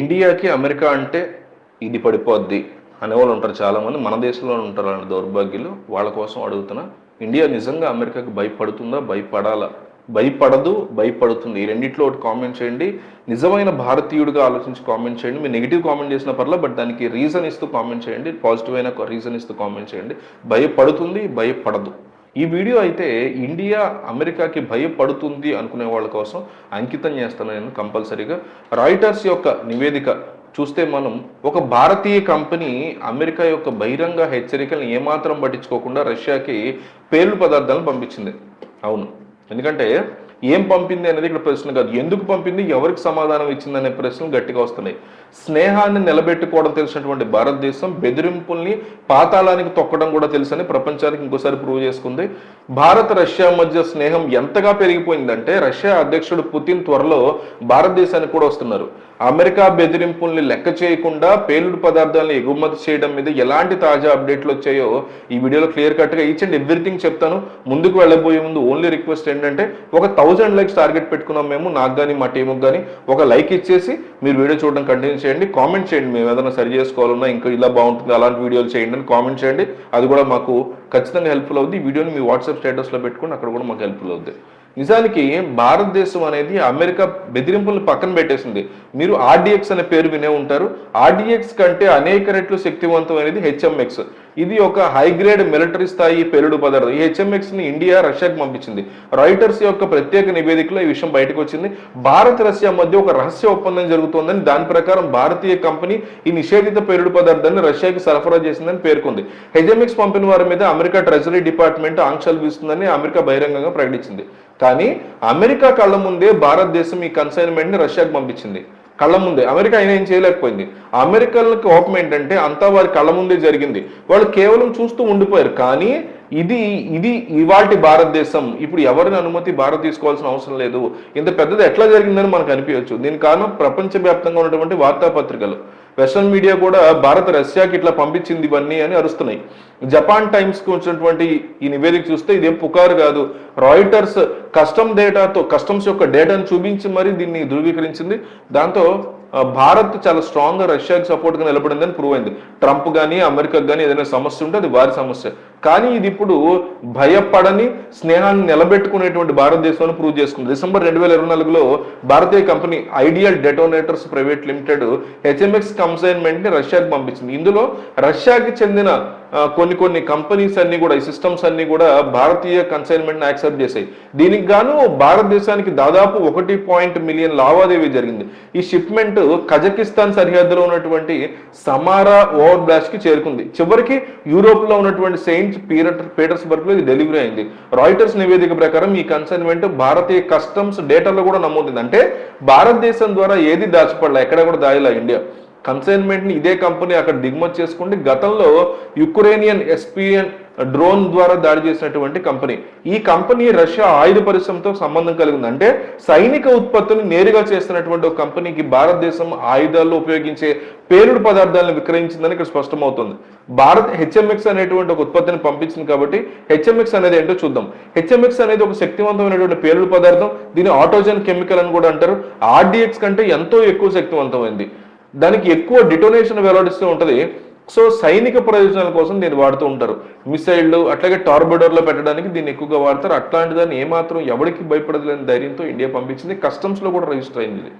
ఇండియాకి అమెరికా అంటే ఇది పడిపోద్ది అనేవాళ్ళు ఉంటారు చాలామంది. మన దేశంలో ఉంటారు అలాంటి దౌర్భాగ్యులు. వాళ్ళ కోసం అడుగుతున్నా ఇండియా నిజంగా అమెరికాకి భయపడుతుందా? భయపడాలా? భయపడదు భయపడుతుంది. ఈ రెండిట్లో ఒకటి కామెంట్ చేయండి. నిజమైన భారతీయుడిగా ఆలోచించి కామెంట్ చేయండి. మీరు నెగిటివ్ కామెంట్ చేసిన పర్లా బట్ దానికి రీజన్ ఇస్తూ కామెంట్ చేయండి. పాజిటివ్ అయిన రీజన్ ఇస్తూ కామెంట్ చేయండి. భయపడుతుంది భయపడదు. ఈ వీడియో అయితే ఇండియా అమెరికాకి భయపడుతుంది అనుకునే వాళ్ళ కోసం అంకితం చేస్తాను నేను కంపల్సరీగా. రాయిటర్స్ యొక్క నివేదిక చూస్తే మనం ఒక భారతీయ కంపెనీ అమెరికా యొక్క బహిరంగ హెచ్చరికలను ఏమాత్రం పట్టించుకోకుండా రష్యాకి పేర్లు పదార్థాలను పంపించింది. అవును. ఎందుకంటే ఏం పంపింది అనేది ఇక్కడ ప్రశ్న కాదు. ఎందుకు పంపింది? ఎవరికి సమాధానం ఇచ్చింది అనే ప్రశ్నలు గట్టిగా వస్తున్నాయి. స్నేహాన్ని నిలబెట్టుకోవడం తెలిసినటువంటి భారతదేశం బెదిరింపుల్ని పాతాళానికి తొక్కడం కూడా తెలుసని ప్రపంచానికి ఇంకోసారి ప్రూవ్ చేసుకుంది. భారత్ రష్యా మధ్య స్నేహం ఎంతగా పెరిగిపోయిందంటే రష్యా అధ్యక్షుడు పుతిన్ త్వరలో భారతదేశానికి కూడా వస్తున్నారు. అమెరికా బెదిరింపుల్ని లెక్క చేయకుండా పేలుడు పదార్థాలను ఎగుమతి చేయడం మీద ఎలాంటి తాజా అప్డేట్లు వచ్చాయో ఈ వీడియోలో క్లియర్ కట్గా ఈచ్ అండ్ ఎవ్రీథింగ్ చెప్తాను. ముందుకు వెళ్ళబోయే ముందు ఓన్లీ రిక్వెస్ట్ ఏంటంటే ఒక థౌజండ్ లైక్స్ టార్గెట్ పెట్టుకున్నాం మేము నాకు కానీ మా టీముకు కానీ ఒక లైక్ ఇచ్చేసి మీరు వీడియో చూడడం కంటిన్యూ చేయండి. కామెంట్ చేయండి మేము ఏదైనా సరి చేసుకోవాలన్నా ఇంకా ఇలా బాగుంటుంది అలాంటి వీడియోలు చేయండి అని కామెంట్ చేయండి. అది కూడా మాకు ఖచ్చితంగా హెల్ప్ఫుల్ అవుద్ది. ఈ వీడియోని మీ వాట్సాప్ స్టేటస్లో పెట్టుకుని అక్కడ కూడా మాకు హెల్ప్ఫుల్ అవుద్ది. నిజానికి భారతదేశం అనేది అమెరికా బెదిరింపులను పక్కన పెట్టేసింది. మీరు ఆర్డిఎక్స్ అనే పేరు వినే ఉంటారు. ఆర్డిఎక్స్ కంటే అనేక రెట్లు శక్తివంతమైనది హెచ్ఎంఎక్స్. ఇది ఒక హై గ్రేడ్ మిలిటరీ స్థాయి పేలుడు పదార్థం. ఈ హెచ్ఎంఎక్స్ని ఇండియా రష్యాకి పంపించింది. రాయిటర్స్ యొక్క ప్రత్యేక నివేదికలో ఈ విషయం బయటకు వచ్చింది. భారత్ రష్యా మధ్య ఒక రహస్య ఒప్పందం జరుగుతోందని దాని ప్రకారం భారతీయ కంపెనీ ఈ నిషేధిత పేలుడు పదార్థాన్ని రష్యాకి సరఫరా చేసిందని పేర్కొంది. హెచ్ఎంఎక్స్ పంపిన వారి మీద అమెరికా ట్రెజరీ డిపార్ట్మెంట్ ఆంక్షలు విస్తుందని అమెరికా బహిరంగంగా ప్రకటించింది. కానీ అమెరికా కళ్ళ ముందే భారతదేశం ఈ కన్సైన్మెంట్ని రష్యాకి పంపించింది. కళ్ళ ముందే. అమెరికా అయినా ఏం చేయలేకపోయింది. అమెరికన్ల కోపం ఏంటంటే అంతా వారి కళ్ళ ముందే జరిగింది. వాళ్ళు కేవలం చూస్తూ ఉండిపోయారు. కానీ ఇది ఇది ఇవాటి భారతదేశం. ఇప్పుడు ఎవరిని అనుమతి భారత్ తీసుకోవాల్సిన అవసరం లేదు. ఇంత పెద్దది ఎట్లా జరిగిందని మనకు అనిపించవచ్చు. దీని కారణం ప్రపంచవ్యాప్తంగా ఉన్నటువంటి వార్తాపత్రికలు. వెస్ట్రన్ మీడియా కూడా భారత్ రష్యాకి ఇట్లా పంపించింది ఇవన్నీ అని అరుస్తున్నాయి. జపాన్ టైమ్స్కి వచ్చినటువంటి ఈ నివేదిక చూస్తే ఇదేం పుకారు కాదు. రాయిటర్స్ కస్టమ్ డేటాతో కస్టమ్స్ యొక్క డేటాను చూపించి మరి దీన్ని ధృవీకరించింది. దాంతో భారత్ చాలా స్ట్రాంగ్గా రష్యాకి సపోర్ట్గా నిలబడిందని ప్రూవ్ అయింది. ట్రంప్ కానీ అమెరికాకి కానీ ఏదైనా సమస్య ఉంటే అది వారి సమస్య. కానీ ఇది ఇప్పుడు భయపడని స్నేహాన్ని నిలబెట్టుకునేటువంటి భారతదేశంలో ప్రూవ్ చేసుకుంది డిసెంబర్ రెండు వేల ఇరవై నాలుగులో భారతీయ company Ideal Detonators Private Limited HMX కన్సైన్మెంట్ని రష్యాకి పంపించింది. ఇందులో రష్యాకి చెందిన కొన్ని కొన్ని కంపెనీస్ అన్ని కూడా ఈ సిస్టమ్స్ అన్ని కూడా భారతీయ కన్సైన్మెంట్ యాక్సెప్ట్ చేశాయి. దీనికి గాను భారతదేశానికి దాదాపు ఒకటి పాయింట్ మిలియన్ లావాదేవీ జరిగింది. ఈ షిప్మెంట్ కజకిస్తాన్ సరిహద్దులో ఉన్నటువంటి సమారా ఓవర్ బ్లాస్ట్కి చేరుకుంది. చివరికి యూరోప్లో ఉన్నటువంటి సెయింట్ పీరటర్ పీటర్స్బర్గ్లో ఇది డెలివరీ అయింది. రాయిటర్స్ నివేదిక ప్రకారం ఈ కన్సైన్మెంట్ భారతీయ కస్టమ్స్ డేటాలో కూడా నమోదైంది. అంటే భారతదేశం ద్వారా ఏది దాచిపడలే ఎక్కడ కూడా దాయలే ఇండియా. కన్సైన్మెంట్ని ఇదే కంపెనీ అక్కడ దిగుమతి చేసుకుంటే గతంలో యుక్రేనియన్ ఎస్పిఎన్ డ్రోన్ ద్వారా దాడి చేసినటువంటి కంపెనీ. ఈ కంపెనీ రష్యా ఆయుధ పరిశ్రమతో సంబంధం కలిగి ఉంది. అంటే సైనిక ఉత్పత్తులు నేరుగా చేస్తున్నటువంటి ఒక కంపెనీకి భారతదేశం ఆయుధాల్లో ఉపయోగించే పేలుడు పదార్థాలను విక్రయించిందని ఇక్కడ స్పష్టమవుతుంది. భారత్ హెచ్ఎంఎక్స్ అనేటువంటి ఒక ఉత్పత్తిని పంపించింది కాబట్టి హెచ్ఎంఎక్స్ అనేది ఏంటో చూద్దాం. హెచ్ఎంఎక్స్ అనేది ఒక శక్తివంతమైనటువంటి పేలుడు పదార్థం. దీన్ని ఆటోజన్ కెమికల్ అని కూడా అంటారు. ఆర్డిఎక్స్ కంటే ఎంతో ఎక్కువ శక్తివంతమైంది. దానికి ఎక్కువ డిటోనేషన్ వెలాడిస్తూ ఉంటుంది. సో సైనిక ప్రయోజనాల కోసం దీన్ని వాడుతూ ఉంటారు. మిసైళ్ళు అట్లాగే టార్బిడోర్లో పెట్టడానికి దీన్ని ఎక్కువగా వాడతారు. అట్లాంటి దాన్ని ఏమాత్రం ఎవరికి భయపడలేని ధైర్యంతో ఇండియా పంపించింది. కస్టమ్స్లో కూడా రిజిస్టర్ అయింది